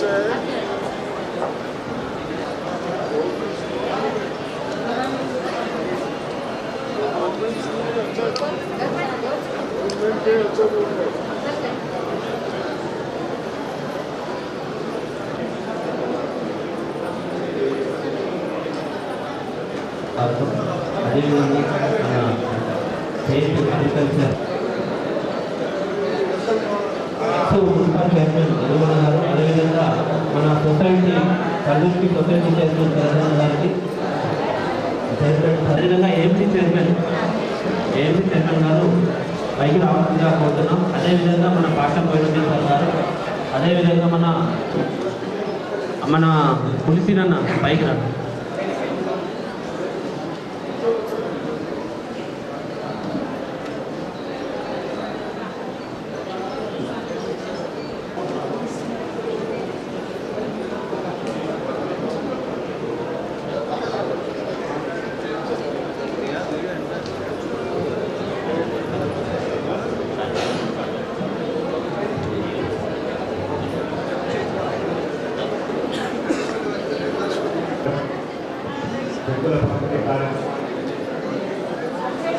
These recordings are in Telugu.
Soldier. ఏఎంసీ చైర్మన్ గారు పైకి రావాల్సిందిగా కోరుతున్నాం. అదేవిధంగా మన పాఠం వైద్య సార్ గారు అదేవిధంగా మన మన పులిసినన్న పైకి రా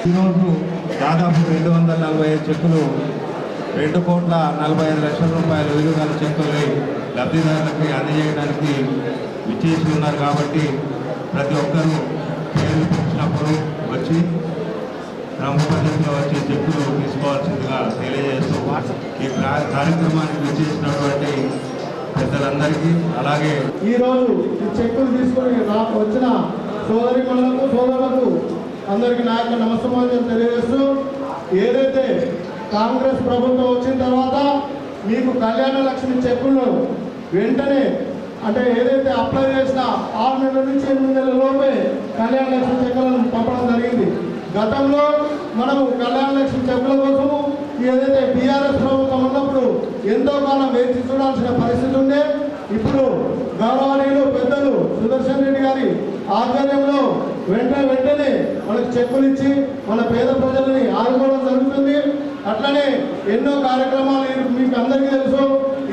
ఈరోజు దాదాపు రెండు వందల నలభై ఐదు చెక్కులు రెండు కోట్ల నలభై ఐదు లక్షల రూపాయల విలువ గల చెక్కుల్ని లబ్ధిదారులకి అందజేయడానికి విచ్చేసి ఉన్నారు కాబట్టి ప్రతి ఒక్కరూ పేరు పిలిచినప్పుడు వచ్చి క్రమ పద్ధతిలో వచ్చి చెక్కులు తీసుకోవాల్సిందిగా తెలియజేస్తూ ఈ కార్యక్రమానికి విచ్చేసినటువంటి పెద్దలందరికీ అలాగే ఈరోజు ఈ చెక్కులు తీసుకొని నాకు వచ్చిన సోదరి సోదరులకు అందరికీ నా యొక్క నమస్కారం తెలియజేస్తూ ఏదైతే కాంగ్రెస్ ప్రభుత్వం వచ్చిన తర్వాత మీకు కళ్యాణ లక్ష్మి చెక్కులు వెంటనే అంటే ఏదైతే అప్లై చేసిన ఆరు నెలల నుంచి ఎనిమిది నెలల లోపే కళ్యాణ లక్ష్మి చెక్కులను పంపడం జరిగింది. గతంలో మనము కళ్యాణ లక్ష్మి చెక్కుల కోసము ఏదైతే బీఆర్ఎస్ ప్రభుత్వం ఉన్నప్పుడు ఎంతో కాలం వేచి చూడాల్సిన పరిస్థితి ఉండే ఇప్పుడు గౌరవనీయులు పెద్దలు సుదర్శన్ రెడ్డి గారి ఆధ్వర్యంలో వెంట వెంటనే మనకు చెక్కులు ఇచ్చి మన పేద ప్రజలని ఆదుకోవడం అట్లనే ఎన్నో కార్యక్రమాలు మీకు అందరికీ తెలుసు.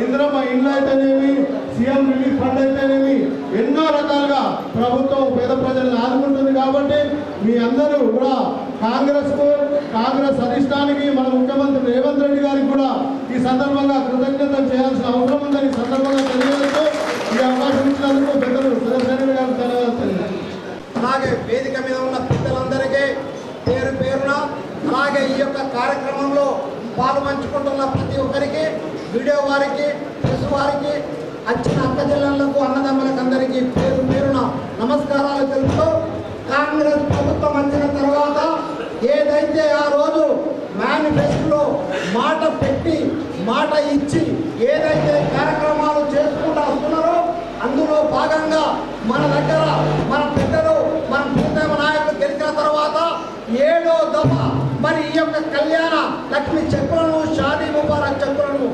ఇంద్రమ్మ ఇండ్లు అయితేనేమి సీఎం రిలీఫ్ ఫండ్ అయితేనేమి ఎన్నో రకాలుగా ప్రభుత్వం పేద ప్రజలను ఆదుకుంటుంది కాబట్టి మీ అందరూ కూడా కాంగ్రెస్కు కాంగ్రెస్ అధిష్టానికి మన ముఖ్యమంత్రి రేవంత్ రెడ్డి గారికి కూడా ఈ సందర్భంగా కృతజ్ఞతలు చేయాల్సిన అవసరం ఉందని సందర్భంగా తెలియజేస్తూ ఈ అవకాశం ఇచ్చినందుకు పెద్దలు సురేష్ రెడ్డి గారు ధన్యవాదాలు అలాగే వేదిక మీద ఉన్న పెద్దలందరికీ పేరు పేరు అలాగే ఈ యొక్క కార్యక్రమంలో పాల్పంచుకుంటున్న ప్రతి ఒక్కరికి వీడియో వారికి ప్రెస్ వారికి వచ్చిన అక్క జిల్లాలకు అన్నదమ్ములకు అందరికీ పేరు పేరున నమస్కారాలు తెలుపుతూ కాంగ్రెస్ ప్రభుత్వం వచ్చిన తర్వాత ఏదైతే ఆ రోజు మేనిఫెస్టోలో మాట పెట్టి మాట ఇచ్చి ఏదైతే కార్యక్రమాలు చేసుకుంటారు వస్తున్నారో అందులో భాగంగా మన దగ్గర మన పెద్దలు మన ప్రీతమ నాయకులు గెలిచిన తర్వాత ఏడో దఫ మరి ఈ యొక్క కళ్యాణ లక్ష్మి చెక్కులను షాదీ ముబారక్ చెక్కులను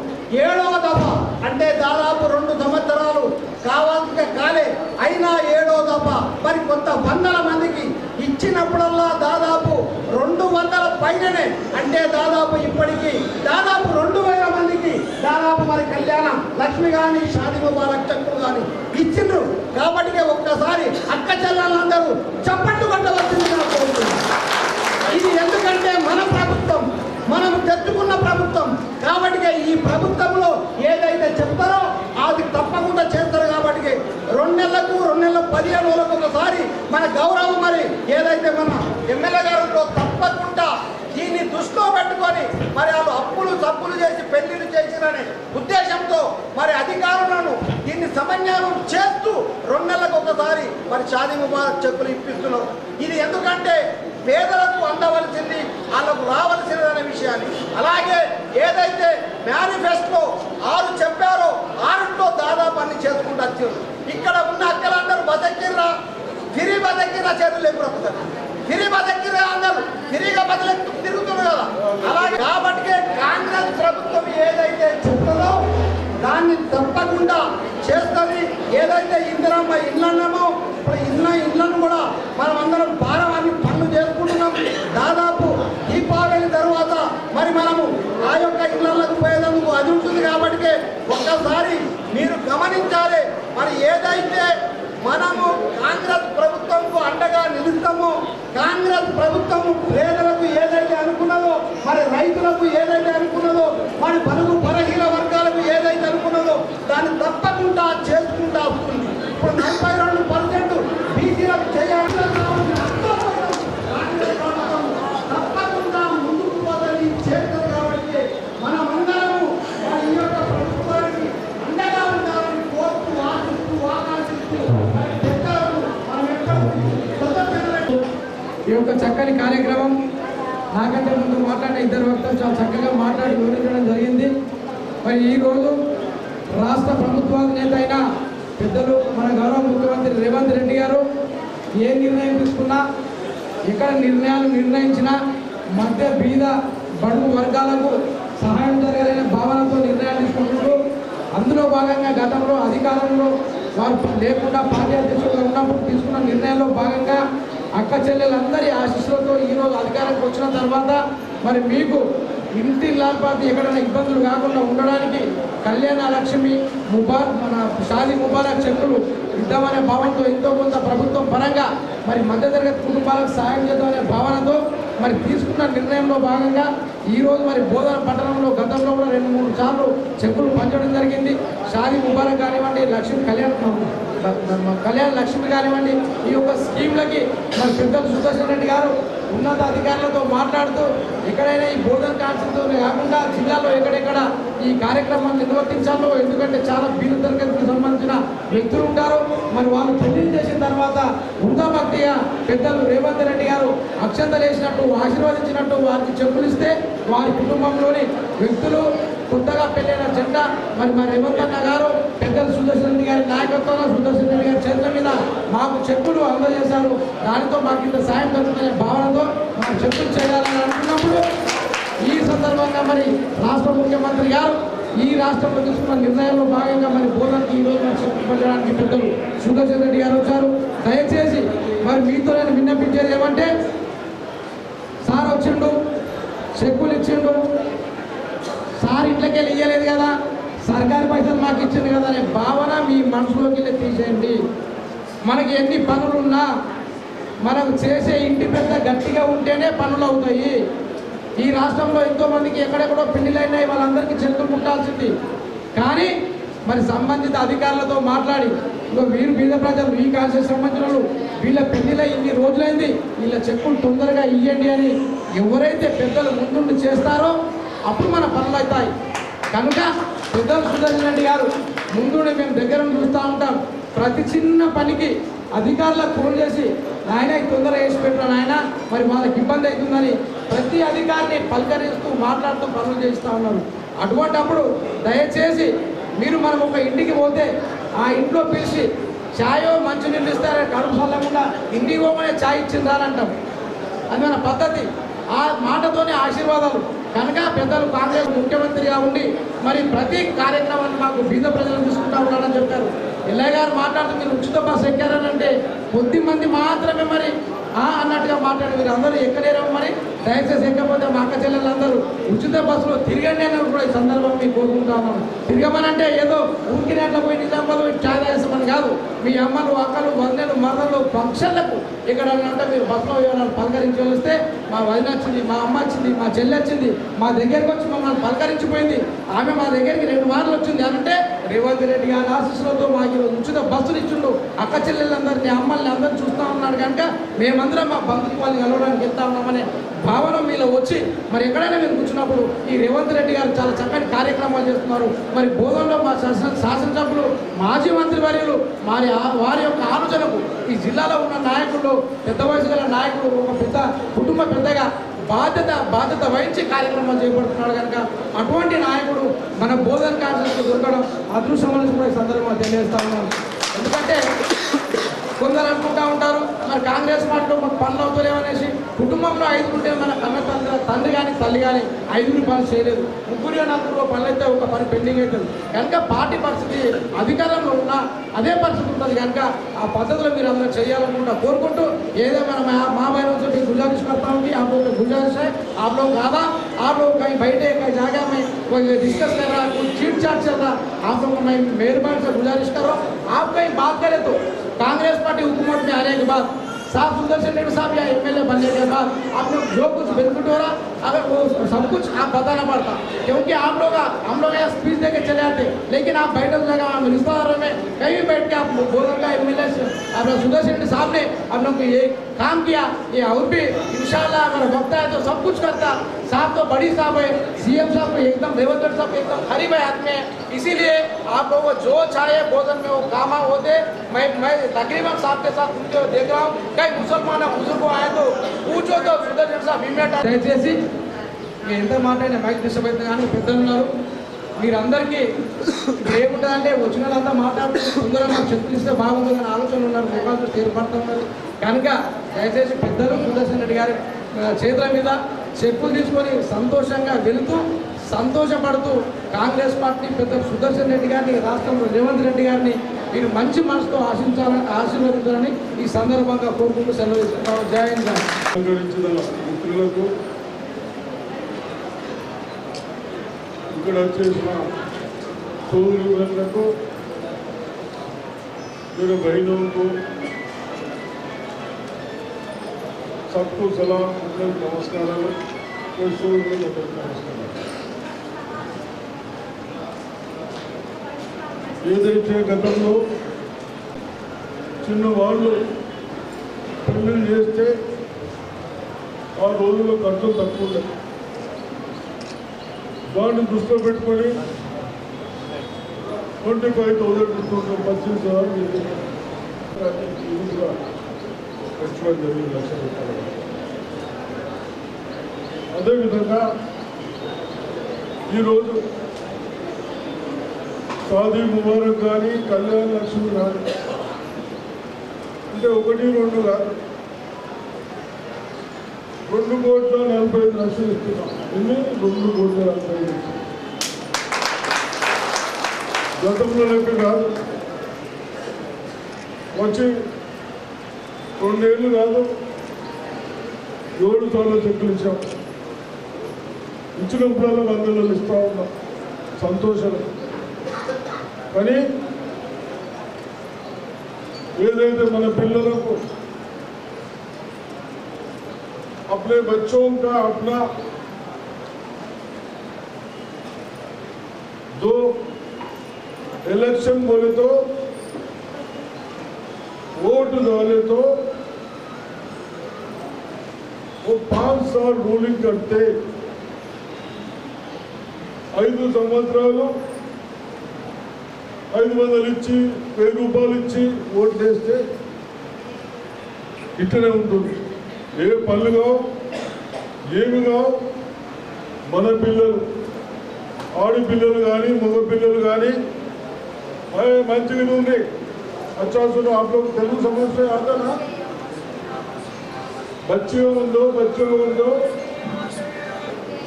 ఏడో దఫ అంటే దాదాపు రెండు సంవత్సరాలు కావాల్సిన కాలే. అయినా ఏడో దఫ. మరి కొంత వందల మందికి ఇచ్చినప్పుడల్లా దాదాపు రెండు వందల పైననే. అంటే దాదాపు ఇప్పటికి దాదాపు రెండు వేల మందికి దాదాపు మరి కళ్యాణ లక్ష్మి కానీ షాది ముబారక్ చక్రు కానీ ఇచ్చిండ్రు కాబట్టి ఒక్కసారి అక్క చెల్లెలందరూ చప్పట్టు కొట్టవలసింది నా కోరుతున్నాను ఇది ఎందుకంటే మన ప్రభుత్వం మనం తెచ్చుకున్న ప్రభుత్వం. కాబట్టి ఈ ప్రభుత్వంలో ఏదైతే చెప్తారో అది తప్పకుండా చేస్తారు కాబట్టి రెండు నెలలకు రెండు నెలల పదిహేను రోజులకు ఒకసారి మన గౌరవం మరి ఏదైతే మన ఎమ్మెల్యే గారిలో తప్పకుండా దీన్ని దృష్టిలో పెట్టుకొని మరి వాళ్ళు అప్పులు తప్పులు చేసి పెళ్ళిళ్ళు చేసిరనే ఉద్దేశంతో మరి అధికారులను దీన్ని సమన్వయం చేస్తూ రెండు నెలలకు ఒకసారి మరి షాదీ ముబారక్ చెప్పులు ఇప్పిస్తున్నారు. ఇది ఎందుకంటే పేదలకు అందవలసింది వాళ్ళకు రావలసింది అనే విషయాన్ని. అలాగే ఏదైతే మేనిఫెస్టో ఆరు చెప్పారో ఆరులో దాదాపు అన్ని చేసుకుంటూ వచ్చారు. ఇక్కడ ఉన్న అక్కలందరూ బతకిర్రా తిరిగి బతకిర్రా చేతులు ఎప్పుడు తిరిగి బతకిర్రా అందరూ తిరిగి బతలే తిరుగుతున్నారు కదా. అలాగే కాబట్టి కాంగ్రెస్ ప్రభుత్వం ఏదైతే చెప్తుందో దాన్ని తప్పకుండా చేస్తుంది. ఏదైతే ఇందిరమ్మ ఇల్లు అన్నామో ఇప్పుడు ఇన్న ఇళ్ళను కూడా మనం అందరం భారవాన్ని దాదాపు దీపావళి తర్వాత మరి మనము ఆ యొక్క ఇళ్ళకు పోయేందుకు అది ఉంటుంది కాబట్టి ఒక్కసారి మీరు గమనించాలి. మరి ఏదైతే మనము కాంగ్రెస్ ప్రభుత్వంకు అండగా నిలుస్తామో కాంగ్రెస్ ప్రభుత్వము పేదలకు ఏదైతే అనుకున్నదో మరి రైతులకు ఏదైతే అనుకున్నదో మరి పలుగు పరహీన వర్గాలకు ఏదైతే అనుకున్నదో దాన్ని తప్పకుండా చేసుకుంటా ఉంటుంది. చక్కని కార్యక్రమం. నాకంటే ముందు మాట్లాడిన ఇద్దరు వ్యక్తులు చాలా చక్కగా మాట్లాడి వివరించడం జరిగింది. మరి ఈరోజు రాష్ట్ర ప్రభుత్వాధినేత అయిన పెద్దలు మన గౌరవ ముఖ్యమంత్రి రేవంత్ రెడ్డి గారు ఏ నిర్ణయం తీసుకున్నా ఎక్కడ నిర్ణయాలు నిర్ణయించినా మధ్య బీద బడుగు వర్గాలకు సహాయం జరగాలనే భావనతో నిర్ణయాలు తీసుకుంటున్నారు అందులో భాగంగా గతంలో అధికారంలో వారు లేకుండా పార్టీ అధ్యక్షులుగా ఉన్నప్పుడు తీసుకున్న నిర్ణయంలో భాగంగా అక్క చెల్లెలందరి ఆశీస్సులతో ఈరోజు అధికారంకి వచ్చిన తర్వాత మరి మీకు ఇంటి లాల్పాతి ఎక్కడైనా ఇబ్బందులు కాకుండా ఉండడానికి కళ్యాణ లక్ష్మి ముబార్ మన షాది ముబారక్ చెక్కులు ఇద్దామనే భావనతో ఎంతో కొంత ప్రభుత్వం పరంగా మరి మధ్యతరగతి కుటుంబాలకు సాయం చేద్దామనే భావనతో మరి తీసుకున్న నిర్ణయంలో భాగంగా ఈ రోజు మరి బోధన పట్టణంలో గతంలో కూడా రెండు మూడు సార్లు చెక్కులు పంచడం జరిగింది. షాదీ ముబారక్ కానివ్వండి లక్ష్మి కళ్యాణ్ కళ్యాణ్ లక్ష్మి కానివ్వండి ఈ యొక్క స్కీమ్లకి మన పెద్దలు సుదర్శన్ రెడ్డి గారు ఉన్నత అధికారులతో మాట్లాడుతూ ఎక్కడైనా ఈ బోధన కాన్సెప్ట్తోనే కాకుండా జిల్లాలో ఎక్కడెక్కడ ఈ కార్యక్రమాన్ని నిర్వర్తించాలో ఎందుకంటే చాలా బీద తరగతికి సంబంధించిన వ్యక్తులు ఉంటారు. మరి వాళ్ళు పెళ్ళి చేసిన తర్వాత వృధాభక్తిగా పెద్దలు రేవంత్ రెడ్డి గారు అక్షంతలు వేసినట్టు ఆశీర్వదించినట్టు వారికి చెప్పులు ఇస్తే వారి కుటుంబంలోని వ్యక్తులు కొత్తగా పెళ్ళైన జెండా మరి మా రేవంత్ అన్న గారు పెద్దలు సుదర్శన్ రెడ్డి గారి నాయకత్వంలో సుదర్శన్ రెడ్డి గారి చేతుల మీద మాకు చెక్కులు అందజేశారు. దానితో మాకు ఇంత సాయం జరుగుతున్న భావనతో మాకు చెక్కులు చేయాలని అనుకున్నప్పుడు ఈ సందర్భంగా మరి రాష్ట్ర ముఖ్యమంత్రి గారు ఈ రాష్ట్రంలో తీసుకున్న నిర్ణయంలో భాగంగా మరి బోధనకి ఈ రోజు మరి చెక్కులు పెట్టడానికి పెద్దలు సుదర్శన్ రెడ్డి గారు వచ్చారు. దయచేసి మరి మీతో నేను విన్నపించేది ఏమంటే సార్ వచ్చిండు చెక్కులు ఇచ్చిండు. సార్ ఇంట్లోకి వెళ్ళి ఇయ్యలేదు కదా. సర్కారు పైసలు మాకు ఇచ్చింది కదా అనే భావన మీ మనసులోకి వెళ్ళి తీసేయండి. మనకి ఎన్ని పనులున్నా మనం చేసే ఇంటి పెద్ద గట్టిగా ఉంటేనే పనులు అవుతాయి. ఈ రాష్ట్రంలో ఎంతో మందికి ఎక్కడెక్కడో పెళ్ళిలైనాయి వాళ్ళందరికీ చెక్కులు ముట్టాల్సింది. కానీ మరి సంబంధిత అధికారులతో మాట్లాడి వీరు బీద ప్రజలు ఈ కాల్సిన సంబంధించిన వీళ్ళ పెళ్ళిలో ఇన్ని రోజులైంది వీళ్ళ చెక్కులు తొందరగా ఇవ్వండి అని ఎవరైతే పెద్దలు ముందుండి చేస్తారో అప్పుడు మన పనులు అవుతాయి. కనుక పెద్దలు సుదర్శన్ రెడ్డి గారు ముందుండి మేము దగ్గర చూస్తూ ఉంటాం. ప్రతి చిన్న పనికి అధికారులకు ఫోన్ చేసి నాయన తొందరగా వేసి పెట్టిన నాయన? మరి వాళ్ళకి ఇబ్బంది అవుతుందని ప్రతి అధికారిని పలకరిస్తూ మాట్లాడుతూ పనులు చేస్తూ ఉన్నారు. అటువంటప్పుడు దయచేసి మీరు మనం ఒక ఇంటికి పోతే ఆ ఇంట్లో పిలిచి ఛాయో మంచి నీళ్ళు ఇస్తారని కడుపు చల్లకుండా ఇంటికి పోమనే ఛాయ్ ఇచ్చిందారంటాం అంటాం అది మన పద్ధతి ఆ మాటతోనే ఆశీర్వాదాలు. కనుక పెద్దలు కాంగ్రెస్ ముఖ్యమంత్రిగా ఉండి మరి ప్రతి కార్యక్రమాన్ని మాకు బీద ప్రజలు తీసుకుంటా ఉన్నాడని చెప్పారు. ఎల్లయ్య గారు మాట్లాడుతూ మీరు ఉచిత బస్సు ఎక్కారని అంటే కొద్ది మంది మాత్రమే మరి ఆ అన్నట్టుగా మాట్లాడి మీరు అందరూ ఎక్కలేరు మరి దయచేసి ఎక్కకపోతే మా అక్క చెల్లెలందరూ ఉచిత బస్సులో తిరగండి అని కూడా ఈ సందర్భం మీకు కోరుకుంటాను తిరగమనంటే ఏదో ఊరికినట్ల పోయి నిజామాబాద్ పోయి కాదు. మీ అమ్మలు అక్కలు వదినలు మదర్లు ఫంక్షన్లకు ఇక్కడ అంటే మీరు బస్సులో ఎవరైనా పలకరించి వస్తే మా వదిన వచ్చింది మా అమ్మ వచ్చింది మా చెల్లి వచ్చింది మా దగ్గరికి వచ్చి మమ్మల్ని పలకరించిపోయింది. ఆమె మా దగ్గరికి రెండు మార్లు వచ్చింది అంటే రేవంత్ రెడ్డి గారి ఆశీస్సులతో మాకు ఈరోజు ఉచిత బస్సులు ఇచ్చిండు. అక్క చెల్లెళ్ళందరినీ అమ్మల్ని అందరినీ చూస్తూ ఉన్నాడు కనుక మేమందరం మా బంధుత్వాన్ని కలవడానికి వెళ్తా ఉన్నామనే భావన మీలో వచ్చి మరి ఎక్కడైనా మీరు కూర్చున్నప్పుడు ఈ రేవంత్ రెడ్డి గారు చాలా చక్కని కార్యక్రమాలు చేస్తున్నారు. మరి బోధనలో మా శాసన శాసనసభ్యులు మాజీ మంత్రి వర్యులు మరి వారి యొక్క ఆలోచనకు ఈ జిల్లాలో ఉన్న నాయకులు పెద్ద వయసు గల నాయకులు ఒక పెద్ద కుటుంబ పెద్దగా బాధ్యత బాధ్యత వహించి కార్యక్రమాలు చేపడుతున్నాడు కనుక అటువంటి నాయకుడు మన బోధన కాన్సెప్ట్ దొరకడం అదృష్టం కూడా ఈ సందర్భంగా తెలియజేస్తా ఉన్నాను. ఎందుకంటే కొందరు అనుకుంటా ఉంటారు మరి కాంగ్రెస్ పార్టీలో మాకు పనులు అవుతలేమనేసి కుటుంబంలో ఐదుగుంటే మన అన్న తండ్రి తండ్రి కానీ తల్లి కానీ ఐదుగురు పనులు చేయలేదు. ముగ్గురు నలుగురు పనులు అయితే ఒక పని పెండింగ్ అవుతుంది కనుక పార్టీ పరిస్థితి అధికారంలో ఉన్నా అదే పరిస్థితి ఉంటుంది కనుక ఆ పద్ధతిలో మీరు అందరూ చేయాలనుకుంటా కోరుకుంటూ ఏదో మన మా బయట గుజారిష్ కర్తా ఉంది. ఆప్ ఆ ఆప్లో కాదా आप लोग कहीं बैठे, कहीं जगह में, कोई डिस्कस कर रहा है कोई चाट चल रहा, आप लोग को मैं मेहरबान से गुजारिश कर रहा हूँ। आप कहीं बात करें तो कांग्रेस पार्टी हुकूमत में आने के बाद साहब सुदर्शन रेड्डी साहब या एमएलए बनने के बाद आप लोग जो कुछ बेनिफिट हो रहा अगर वो सब कुछ आप बताना पड़ता। क्योंकि आप लोग हम लोग यहाँ स्पीच दे चले आते लेकिन आप बैठक जगह हम रिश्तेदारों में कहीं भी बैठ के आप बोलर का एम एल लोग सुदर्शन साहब ने हम लोग को ये काम किया, ये और भी इंशाल्लाह अगर वक्त है तो सब कुछ करता। साहब तो बड़ी साहब है सीएम साहब को एकदम रेवंत साहब, एकदम करीब है हाथ में इसीलिए आप लोगों को जो चाहे, भोजन में वो काम होते मैं मैं तकरीबन साहब के साथ उनके देख रहा हूँ कई मुसलमान है बुजुर्ग आए तो దయచేసి మీరు ఎంత మాట్లాడినా మైక్ డిస్టర్బ్ అవుతుంది కానీ పెద్దలు ఉన్నారు మీరందరికీ ఇప్పుడు ఏముంటుందంటే వచ్చిన వాళ్ళంతా మాట్లాడుతూ తొందరగా మాకు చెప్పులు ఇస్తే బాగుంటుందని ఆలోచన ఉన్నారు ముఖాలు ఏర్పడుతూ ఉన్నారు కనుక దయచేసి పెద్దలు సుదర్శన్ రెడ్డి గారి ఆ, చేతుల మీద చెప్పులు తీసుకొని సంతోషంగా వెళుతూ సంతోషపడుతూ కాంగ్రెస్ పార్టీ పెద్ద సుదర్శన్ రెడ్డి గారిని రాష్ట్రంలో రేవంత్ రెడ్డి గారిని మీరు మంచి మనసుతో ఆశించాలని ఆశీర్వదించాలని ఈ సందర్భంగా కోరుకుంటూ సెలవు ఇస్తున్నాను జై హింద్ జై. అలంకరించిన మిత్రులకు ఇక్కడ వచ్చేసిన సోదరులకు मेरे बहनों को सबको सलाम मतलब నమస్కారాలు ఏదైతే గతంలో చిన్నవాళ్ళు పెళ్ళిళ్ళు చేస్తే ఆ రోజుల్లో ఖర్చులు తక్కువ ఉండేది. దృష్టిలో పెట్టుకొని ట్వంటీ ఫైవ్ థౌసండ్ తీసుకుంటాం పద్దెనిమిది వేలు ఈజీగా జరిగింది లక్ష రూపాయలు. అదేవిధంగా ఈరోజు షాదీ ముబారక్ కానీ కళ్యాణ లక్ష్మి కానీ అంటే ఒకటి రెండు కాదు. రెండు కోట్ల నలభై ఐదు లక్షలు ఇస్తున్నాం. ఎన్ని? రెండు కోట్ల నలభై ఐదు లక్షలు. గతంలో లెక్క కాదు. వచ్చి రెండేళ్ళు కాదు. ఏడు సార్లు చెక్కులు ఇచ్చాం. ఇచ్చినప్పుడల్లా వందలు ఇస్తూ ఉన్నాం. సంతోషం కానీ ఏదైతే మన పిల్లలకు अपने बच्चों का अपना जो इलेक्शन बोले तो वोट डाले तो वो पांच साल रूलिंग करते ఐదు సంవత్సరాలు ఐదు వందలు ఇచ్చి వెయ్యి రూపాయలు ఇచ్చి ఓటు వేస్తే ఇట్లనే ఉంటుంది ఏ పనులు కావు ఏమి కావు మన పిల్లలు ఆడపిల్లలు కానీ మగ పిల్లలు కానీ అరే మంచిగా ఉంది अच्छा सुनो आप लोग तेलुगु समझते आता ना बच्चे ఉందో बच्चे ఉందో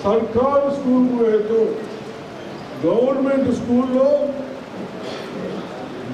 सरकार स्कूल में तो గవర్నమెంట్ స్కూల్లో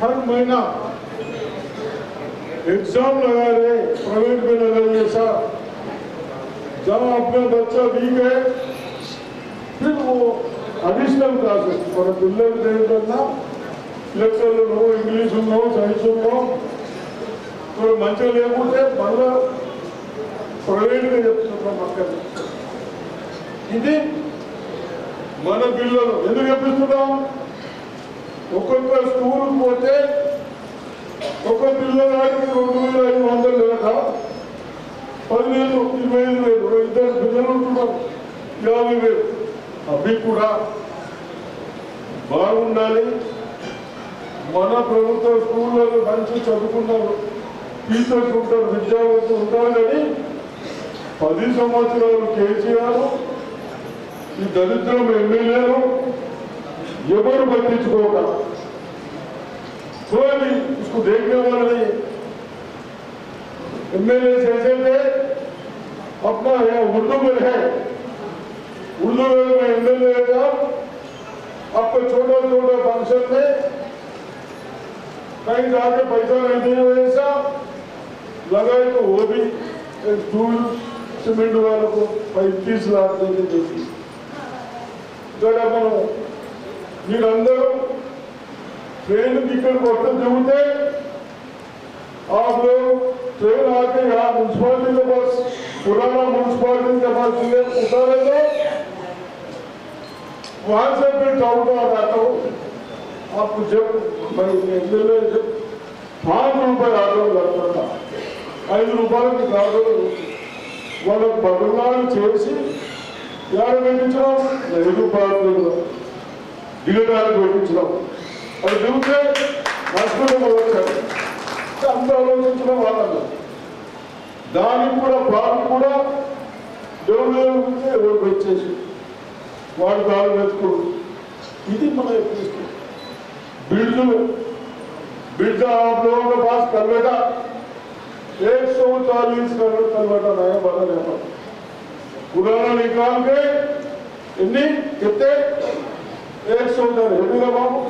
हर महीना एग्जाम लगा रहे प्राइवेट में लगा ऐसा जहाँ अपना बच्चा वीक है फिर वो అడిషనల్ క్లాసెస్ మన పిల్లలకి ఏంటన్నా లెక్చర్లు ఇంగ్లీష్ ఉన్నో సైన్స్ ఉన్నో ఇప్పుడు మంచిగా లేకుంటే మళ్ళా ప్రైవేట్గా చెప్తున్నాం అక్కడ ఇది మన పిల్లలు ఎందుకు చెప్పిస్తున్నాం ఒక్కొక్క స్కూల్కి పోతే ఒక పిల్లలకి రెండు వేల ఐదు వందలు లేక పదివేలు ఇరవై ఐదు వేలు. ఇద్దరు పిల్లలు ఉంటున్నారు. యాభై వేలు. అవి కూడా బాగుండాలి. మన ప్రభుత్వ స్కూళ్ళలో మంచి చదువుకున్నారు. టీచర్స్ ఉంటారు విద్యావంతులు ఉంటారు కానీ పది సంవత్సరాలు కేసీఆర్ ఈ దరిద్రం ఎమ్మెల్యేలు ఎవరు పట్టించుకోక कोई उसको देखने वाला नहीं एमएलए जैसे थे अपना है उर्दू में है उर्दू में एमएलए का आपको छोटा छोटा फंक्शन में कहीं जाके पैसा नहीं दिए वैसा लगाए तो वो भी एक धूल सीमेंट वालों को पैंतीस लाख देके देती ఇక్కడ మనం మీరందరూ ट्रेन टिकट वक्त దిగితే आप लोग ट्रेन आके यहाँ म्यूनसिपालिटी के पास पुराना म्यूनसिपालिटी के पास ये उतारेंगे वहां से फिर टाउन में आता हूँ आपको जब मैं एमएलए जब पाँच रुपए ఆటో लगता ఐదు రూపాయలకి కాదు వాళ్ళకు బదులాలు చేసి ఎవరు పెట్టించడం ఐదు పార్టీలు దిగడానికి పెట్టించడం అది దిగితే నష్టం వచ్చారు అంత ఆలోచించడం వాళ్ళకు దానికి కూడా బాబు కూడా దేవుడు ఎవరు వచ్చేసి వాడు దాని వెతుకుడు ఇది మన ఎప్పుడు बिल्डू बिल्डा आप लोगों के पास कलवेटा एक सौ चालीस करोड़ कलवेटा नया बना रहता पुराना निकाल के इन्नी कितने एक सौ चालीस ఎన్ని రా బాబు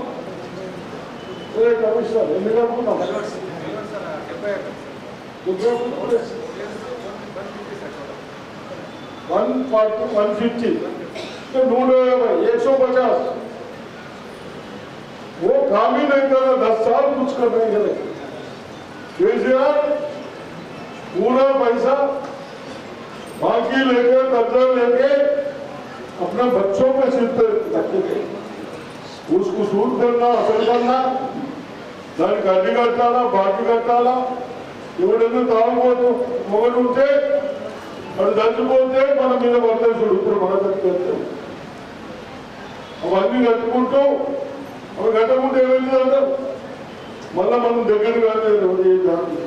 ఏ కమిషనర్ ఎన్ని కట్టుకున్నాం वन फोर्टी वन फिफ्टी तो नूर एक सौ पचास वो काम ही नहीं कर रहा दस साल कुछ कर रहे हैं केसीआर पूरा पैसा बाकी लेके कर्जा लेके अपने बच्चों पे सिर पे रखे थे उसको सूट करना असल करना దానికి అడ్డు కట్టాలా బాకీ కట్టాలా ఎవడన్నా తాగుబోతు మొగడు ఉంటే వాడు చచ్చిపోతే మన మీద పడతాడు ఇప్పుడు మన చచ్చిపోతే అవన్నీ కట్టుకుంటూ అవి కట్టకుంటే ఏమైందంట మళ్ళా మనం దగ్గర కాలేదు ఏ దాన్ని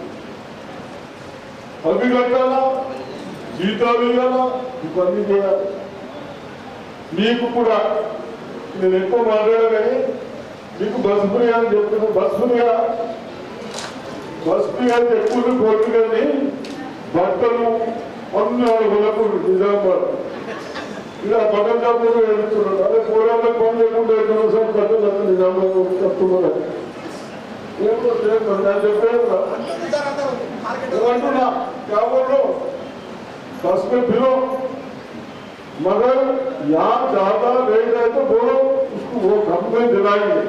అవి కట్టాలా జీతాలు ఇవ్వాలా ఇవన్నీ చేయాలి మీకు కూడా నేను ఎక్కువ మాట్లాడా కానీ మీకు బస్ ఫ్రీ అని చెప్తున్నా బస్ ఫ్రీగా బస్ ఫ్రీ అని చెప్పుకుని కానీ బట్టలు పన్నెండు వరకు నిజామాబాద్ ఇలా బట్టలు తప్పులు వెళ్తున్నాడు అదే పోరాటం పని చేయకుండా ఎక్కడ సార్ బట్టలు అంతా నిజామాబాద్ చెప్తున్నారు ఏమో కాబట్టి బస్ మీద కాబోలు పిలువ मगर यहाँ ज्यादा रेट है तो बोलो उसको वो कम में दिलाएंगे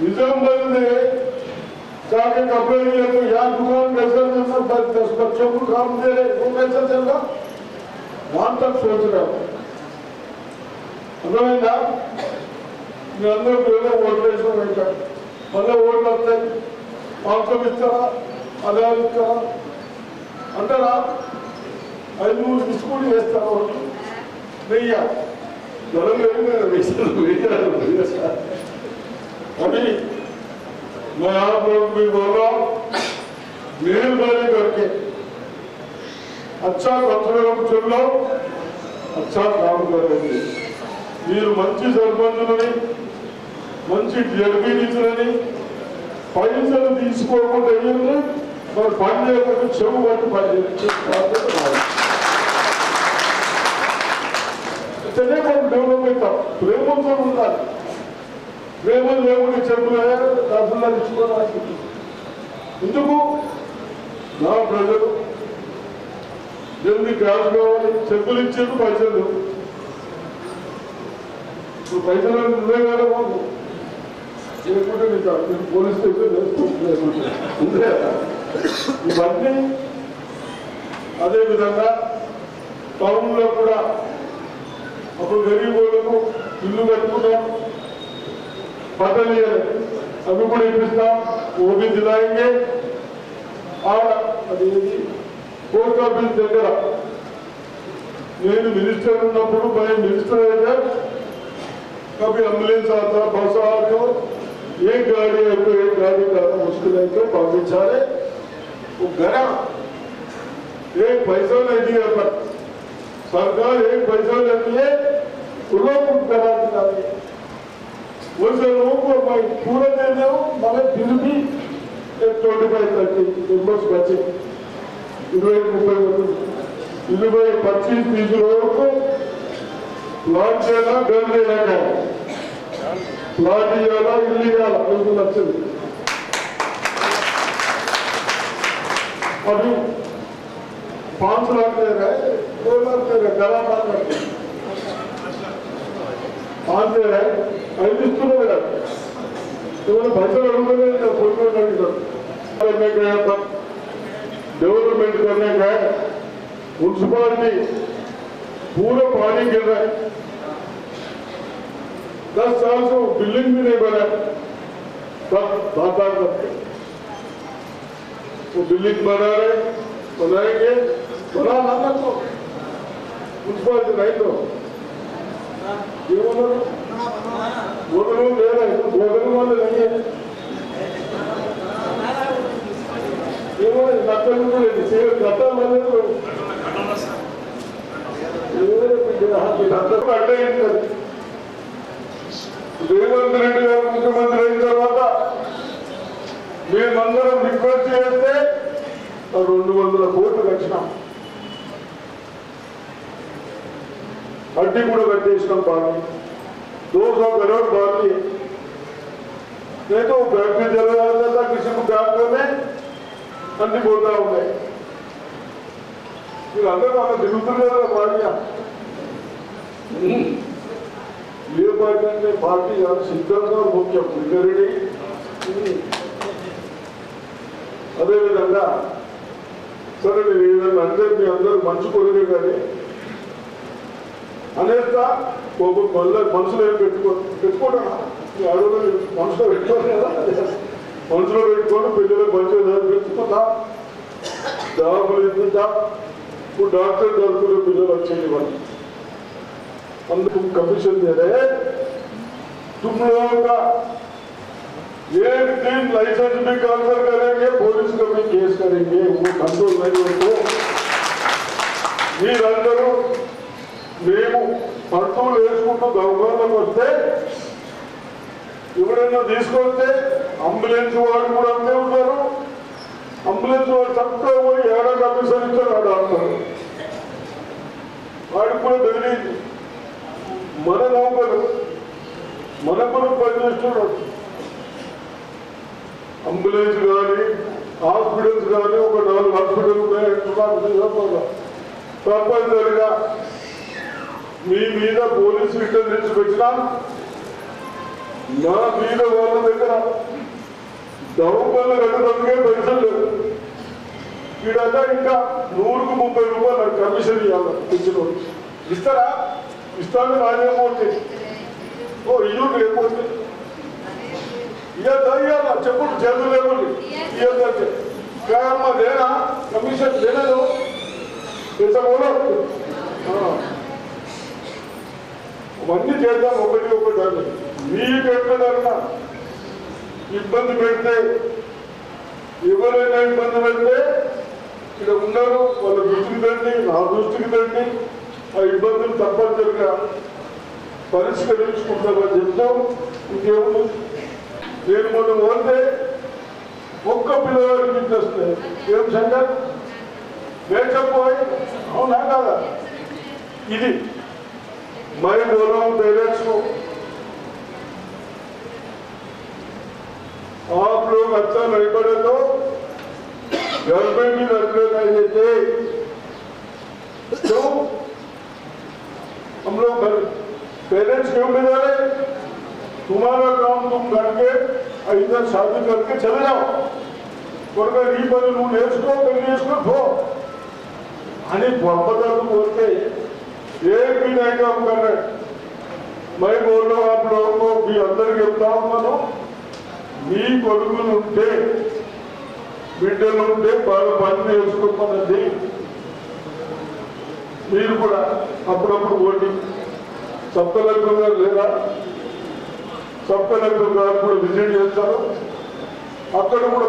निजामबाद ने जाके कपड़े लिए तो यहाँ दुकान कैसे देना बस दस बच्चों को काम दे रहे वो कैसे चलना वहां तक सोच रहे हो అర్థమైందా మీ అందరూ ఏదో ఓట్లు వేసాం ఇంకా మళ్ళీ ఓట్లు వస్తాయి మాంసం ఇస్తారా అదే ఇస్తారా అంటారా అది నువ్వు తీసుకుని వేస్తావు వెయ్య వెయ్యాలి జనం వెళ్ళిపోయిన వేసారు వేయాలి అది మా మీ వల్ల మేలు కానీ దొరికే. అచ్చా కొత్తగూడెం చెల్లో అచ్చా కాపుకోరండి మీరు మంచి సర్పంచులని మంచి జడ్పీటీసులని పైసలు తీసుకోకుండా మరి పని చేయకుండా చెవు పట్టి పని చేయాలి తెలియకుండా డెవలప్మెంట్ ప్రేమతో ఉండాలి. ప్రేమ లేకుండా చెప్పులు తహసీల్దార్ ఇచ్చుకోవడానికి ఎందుకు? నా ప్రజలు జల్ది క్యాష్ కావాలి చెప్పులు ఇచ్చేది పైసలు లేవు. పైసలు నువ్వే కదా బాబు లేకుంటే నీకు నేను పోలీస్ స్టేషన్ వేసుకుంటే ఉందే ఇవన్నీ అదేవిధంగా టౌన్లో కూడా అప్పుడు గరీబ్ వాళ్ళకు ఇల్లు కట్టుకుంటాం. బట్టలు అవి కూడా ఇప్పిస్తాం. ఓబీ దిలాయింగే ఆడ అదేది పోస్ట్ ఆఫీస్ దగ్గర. నేను మినిస్టర్ ఉన్నప్పుడు మై మినిస్టర్ అయితే कभी అంబులెన్స్ आता बस आटो ఏ గాడి అయితే ఏ గాడి కాదు मुश्किल అయితే పంపించాలి. पंचारे वो गया एक पैसा सरकार एक पैसा लेती है लोग करा देता है। वैसे लोगों को मैं पूरे दे दे हूँ, मगर फिर भी एक ट्वेंटी फाइव करके बस बचे। इरवे इन्होंने इरवे पच्चीस तीस रोड ప్లాట్ చేయాలా గన్ చేయాలా ప్లాట్ ఇవ్వాలా ఇల్లు ఇవ్వాలా ఐదు లక్షలు अभी पाँच लाख दे रहे दो लाख दे रहे ग्यारह लाख पाँच दे रहे ऐसी स्कूलों में रखे तो मैंने भाई साहब लोगों ने तो फुलफिल कर दी। करने गए था डेवलपमेंट करने गए म्यूनसिपालिटी पूरा पानी गिर रहा है। दस साल से वो बिल्डिंग भी नहीं बना। सब बाज़ार करते वो बिल्डिंग बना रहे बनाएँगे। కులాలందరూ మున్సిపాలిటీ రైతు ఏమన్నారు లేదా ఇప్పుడు భోజనం వాళ్ళు ఏమో గట్టలు కూడా లేదు గట్టాలు లేదు అడ్డే ఉంటుంది రేవంత్ రెడ్డి గారు ముఖ్యమంత్రి అయిన తర్వాత మేమందరం రిక్వెస్ట్ చేస్తే రెండు వందల కోట్లు కట్టినాం వడ్డీ కూడా కట్టేసినాం బాకీ दो सौ करोड़ बाकी है नहीं तो बैंक में चला जाता था किसी को बैंक में అన్ని పోతా ఉన్నాయి మీరు అందరూ అలా తిరుగుతున్నారు కదా పార్టీ ఏ పార్టీ అంటే పార్టీ కాదు సిద్ధంగా ముఖ్యం సింగరెడ్డి అదేవిధంగా సరే నేను ఏదన్నా అంటే మీ అందరూ మంచి కొడుకే కానీ అనేస్తా ఒక మళ్ళీ మనసులో ఏం పెట్టుకో పెట్టుకోవడం అడుగులో మనసులో పెట్టుకోరు కదా మనసులో పెట్టుకొని పిల్లలకు మంచిగా పెట్టుకుంటా జాబులు ఇస్తుంటా ఇప్పుడు డాక్టర్ చదువుకునే పిల్లలు వచ్చేది వాళ్ళు అందుకు कमीशन दे रहे हैं तुम लोगों का एक दिन लाइसेंस भी कैंसिल करेंगे पुलिस को भी केस करेंगे वो कंट्रोल नहीं होते మీరందరూ మేము పంతులు వేసుకుంటూ దొంగలకు వస్తే ఎవరైనా తీసుకొస్తే అంబులెన్స్ వాడు కూడా అంతే ఉంటారు. అంబులెన్స్ వాడు చక్కగా పోయి ఏడా కమిషన్ ఇస్తే వాడు వాడికి కూడా బెదిరింది మన నౌకరు మన కొరకు పనిచేస్తున్నాడు అంబులెన్స్ కానీ హాస్పిటల్స్ కానీ ఒక నాలుగు హాస్పిటల్ ఉన్నాయి తప్పనిసరిగా మీ మీద పోలీసు ఇంటెలిజెన్స్ పెట్టినా నా మీద వాళ్ళ దగ్గర దౌర్బల్య కట్టడానికే పైసలు లేవు వీడంతా ఇంకా నూరుకు ముప్పై రూపాయలు నాకు కమిషన్ ఇవ్వాలి ఇచ్చిన ఇస్తారా? ఇస్తాను రాజేమోతే ఓ ఇల్లు లేకపోతే. ఇయ్యద్దా ఇయ్యాలా చెప్పుడు చేతులు లేవండి. ఇయ్యద్దంటే కాయమ్మ లేనా? కమిషన్ లేనదు? ఎంత కూడా అవన్నీ చేద్దాం ఒకటి ఒకటి అని మీకు ఎక్కడన్నా ఇబ్బంది పెడితే ఎవరైనా ఇబ్బంది పెడితే ఇక్కడ ఉన్నారు వాళ్ళ దృష్టికి తండి నా దృష్టికి తండి ఆ ఇబ్బందులు తప్పనిసరిగా పరిష్కరించుకుంటామని చెప్తాం. ఇంకేముంది? నేను మొన్న పోతే ఒక్క పిల్లవాడికి ఇంట్రెస్ట్ ఏం శంకర్ లేకపోయి అవునా కాదా? ఇది. मैं बोला हूं पेरेंट्स को आप लोग अच्छा नहीं पढ़े तो घर में भी लड़के नहीं देते क्यों? हम लोग घर पेरेंट्स क्यों बिगाड़े तुम्हारा काम तुम करके इधर शादी करके चले जाओ। वर्ग री बदलून हेच तो त्यांनी हेच अनेक आणि बॉम्बदार बोलते एक भी नहीं काम कर रहे मैं बोल रहा हूँ आप लोगों को भी अंदर చెప్తా ఉన్నాను మీ కొడుకులు ఉంటే బిడ్డలు ఉంటే బాగా పని నేర్చుకోమన్నది మీరు కూడా అప్పుడప్పుడు ఓటి సబ్ కలెక్టర్ గారు లేదా సబ్ కలెక్టర్ గారు కూడా విజిట్ చేస్తారు అక్కడ కూడా